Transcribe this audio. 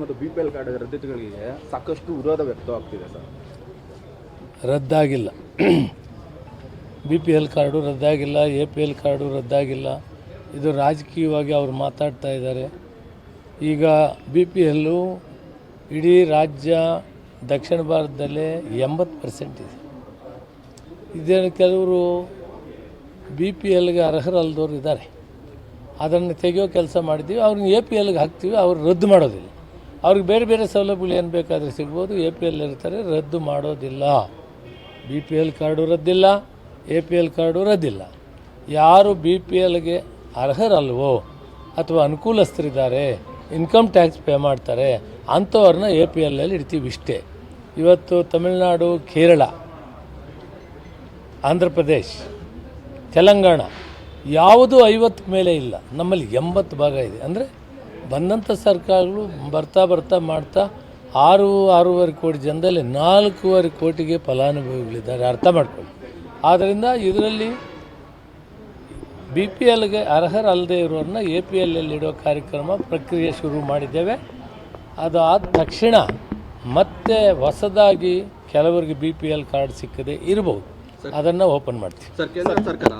ಮತ್ತು B card ರದ್ದತಿಗಳಿಗೆ ಸಾಕಷ್ಟು ವಿರೋಧ ವ್ಯಕ್ತವಾಗ್ತಿದೆ ಸರ್. ರದ್ದಾಗಿಲ್ಲ. ಬಿ ಪಿ ಎಲ್ ಕಾರ್ಡು ರದ್ದಾಗಿಲ್ಲ ಎ ಪಿ ಎಲ್ ಕಾರ್ಡು ರದ್ದಾಗಿಲ್ಲ. ಇದು ರಾಜಕೀಯವಾಗಿ ಅವರು ಮಾತಾಡ್ತಾ ಇದ್ದಾರೆ. ಈಗ ಬಿ ಪಿ ಎಲ್ಲು ಇಡೀ ರಾಜ್ಯ ದಕ್ಷಿಣ ಭಾರತದಲ್ಲೇ ಎಂಬತ್ತು ಪರ್ಸೆಂಟ್ ಇದೆ. ಇದೇನು ಕೆಲವರು ಬಿ ಪಿ ಎಲ್ಗೆ ಅರ್ಹರಲ್ದವ್ರು ಇದ್ದಾರೆ. ಅದನ್ನು ತೆಗೆಯೋ ಕೆಲಸ ಮಾಡಿದ್ದೀವಿ ಅವ್ರನ್ನ ಎ ಪಿ ಎಲ್ಗೆ ಹಾಕ್ತೀವಿ, ಅವ್ರು ರದ್ದು ಮಾಡೋದಿಲ್ಲ. ಅವ್ರಿಗೆ ಬೇರೆ ಬೇರೆ ಸೌಲಭ್ಯಗಳು ಏನು ಬೇಕಾದರೆ ಸಿಗ್ಬೋದು. ಎ ಪಿ ಎಲ್ ಇರ್ತಾರೆ, ರದ್ದು ಮಾಡೋದಿಲ್ಲ. ಬಿ ಪಿ ಎಲ್ ಕಾರ್ಡು ರದ್ದಿಲ್ಲ ಎ ಪಿ ಎಲ್ ಕಾರ್ಡು ರದ್ದಿಲ್ಲ. ಯಾರು ಬಿ ಪಿ ಎಲ್ಗೆ ಅರ್ಹರಲ್ವೋ ಅಥವಾ ಅನುಕೂಲಸ್ಥರಿದ್ದಾರೆ ಇನ್ಕಮ್ ಟ್ಯಾಕ್ಸ್ ಪೇ ಮಾಡ್ತಾರೆ, ಅಂಥವ್ರನ್ನ ಎ ಪಿ ಎಲ್ಲಲ್ಲಿ ಇಡ್ತೀವಿ ಇಷ್ಟೇ. ಇವತ್ತು ತಮಿಳುನಾಡು, ಕೇರಳ, ಆಂಧ್ರ ಪ್ರದೇಶ್, ತೆಲಂಗಾಣ, ಯಾವುದೂ ಐವತ್ತು ಮೇಲೆ ಇಲ್ಲ. ನಮ್ಮಲ್ಲಿ ಎಂಬತ್ತು ಭಾಗ ಇದೆ. ಅಂದರೆ ಬಂದಂಥ ಸರ್ಕಾರಗಳು ಬರ್ತಾ ಬರ್ತಾ ಮಾಡ್ತಾ ಆರು ಆರೂವರೆ ಕೋಟಿ ಜನದಲ್ಲಿ ನಾಲ್ಕೂವರೆ ಕೋಟಿಗೆ ಫಲಾನುಭವಿಗಳಿದ್ದಾರೆ ಅರ್ಥ ಮಾಡ್ಕೊಳ್ಳಿ. ಆದ್ದರಿಂದ ಇದರಲ್ಲಿ ಬಿ ಪಿ ಎಲ್ಗೆ ಅರ್ಹರಲ್ಲದೆ ಇರೋರನ್ನ ಎ ಪಿ ಎಲ್ಲಲ್ಲಿ ಇಡೋ ಕಾರ್ಯಕ್ರಮ ಪ್ರಕ್ರಿಯೆ ಶುರು ಮಾಡಿದ್ದೇವೆ. ಅದು ಆದ ತಕ್ಷಣ ಮತ್ತೆ ಹೊಸದಾಗಿ ಕೆಲವರಿಗೆ ಬಿ ಪಿ ಎಲ್ ಕಾರ್ಡ್ ಸಿಕ್ಕದೆ ಇರಬಹುದು ಅದನ್ನು ಓಪನ್ ಮಾಡ್ತೀವಿ. ಸರ್ಕಾರ